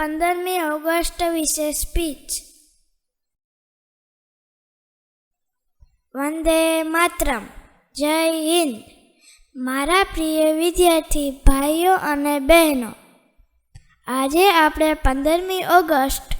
પંદરમી ઓગસ્ટ વિશે સ્પીચ વંદે માતરમ. જય હિન્દ. મારા પ્રિય વિદ્યાર્થી ભાઈઓ અને બહેનો, આજે આપણે પંદરમી ઓગસ્ટ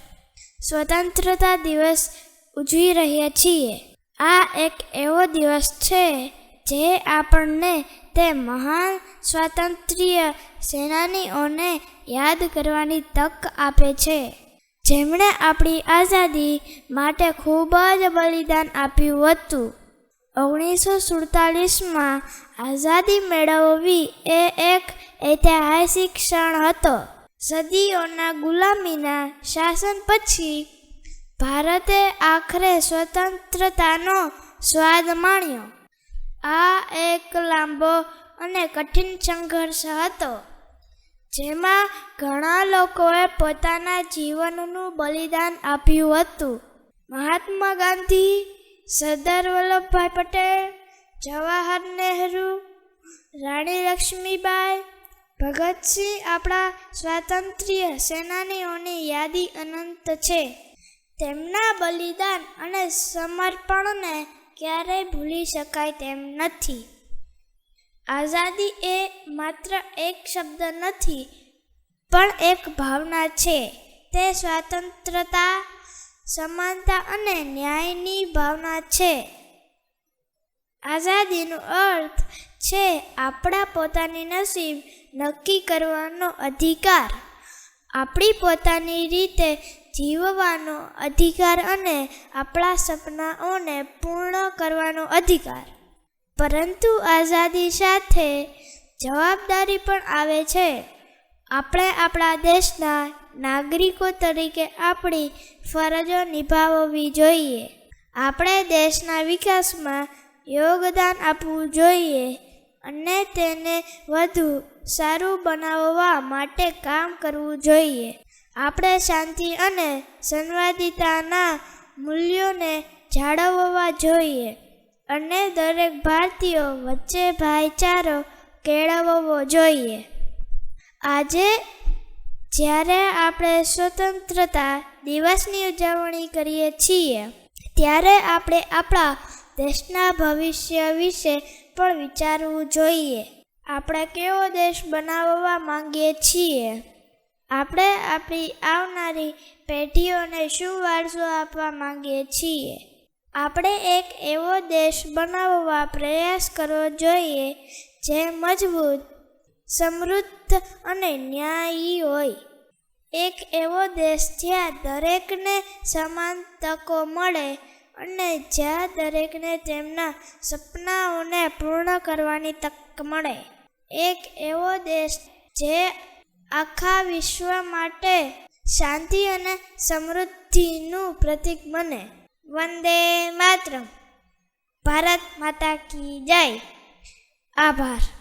સ્વતંત્રતા દિવસ ઉજવી રહ્યા છીએ. આ એક એવો દિવસ છે જે આપણને તે મહાન સ્વાતંત્ર્ય સેનાનીઓને યાદ કરવાની તક આપે છે. જેમણે આપણી આઝાદી માટે ખૂબ જ બલિદાન આપ્યું હતું. ઓગણીસો સુડતાલીસમાં આઝાદી મેળવવી એ એક ઐતિહાસિક ક્ષણ હતો. સદીઓના ગુલામીના શાસન પછી ભારતે આખરે સ્વતંત્રતાનો સ્વાદ માણ્યો. આ એક લાંબો અને કઠિન સંઘર્ષ હતો, જેમાં ઘણા લોકોએ પોતાના જીવનનું બલિદાન આપ્યું હતું. મહાત્મા ગાંધી, સરદાર વલ્લભભાઈ પટેલ, જવાહર નહેરુ, રાણી લક્ષ્મીબાઈ, ભગતસિંહ આપણા સ્વાતંત્ર્ય સેનાનીઓની યાદી અનંત છે. તેમના બલિદાન અને સમર્પણને ક્યારેય ભૂલી શકાય તેમ નથી. આઝાદી એ માત્ર એક શબ્દ નથી, પણ એક ભાવના છે. તે સ્વાતંત્રતા, સમાનતા અને ન્યાયની ભાવના છે. આઝાદીનો અર્થ છે આપણા પોતાની નસીબ નક્કી કરવાનો અધિકાર. આપણી પોતાની રીતે જીવવાનો અધિકાર અને આપણા સપનાઓને પૂર્ણ કરવાનો અધિકાર. પરંતુ આઝાદી સાથે જવાબદારી પણ આવે છે. આપણે આપણા દેશના નાગરિકો તરીકે આપણી ફરજો નિભાવવી જોઈએ. આપણે દેશના વિકાસમાં યોગદાન આપવું જોઈએ અને તેને વધુ સારું બનાવવા માટે કામ કરવું જોઈએ. આપણે શાંતિ અને સંવાદિતાના મૂલ્યોને જાળવવા જોઈએ અને દરેક ભારતીયો વચ્ચે ભાઈચારો કેળવવો જોઈએ. આજે, જ્યારે આપણે સ્વતંત્રતા દિવસની ઉજવણી કરીએ છીએ, ત્યારે આપણે આપણા દેશના ભવિષ્ય વિશે પણ વિચારવું જોઈએ. આપણે કેવો દેશ બનાવવા માંગીએ છીએ? આપણે આપણી આવનારી પેઢીઓને શું વારસો આપવા માંગીએ છીએ? આપણે એક એવો દેશ બનાવવા પ્રયાસ કરવો જોઈએ જે મજબૂત, સમૃદ્ધ અને ન્યાયી હોય. એક એવો દેશ જ્યાં દરેકને સમાન તકો મળે અને જ્યાં દરેકને તેમના સપનાઓને પૂર્ણ કરવાની તક મળે. એક એવો દેશ જે આખા વિશ્વ માટે શાંતિ અને સમૃદ્ધિનું પ્રતીક બને. વંદે માતરમ. ભારત માતા કી જય. આભાર.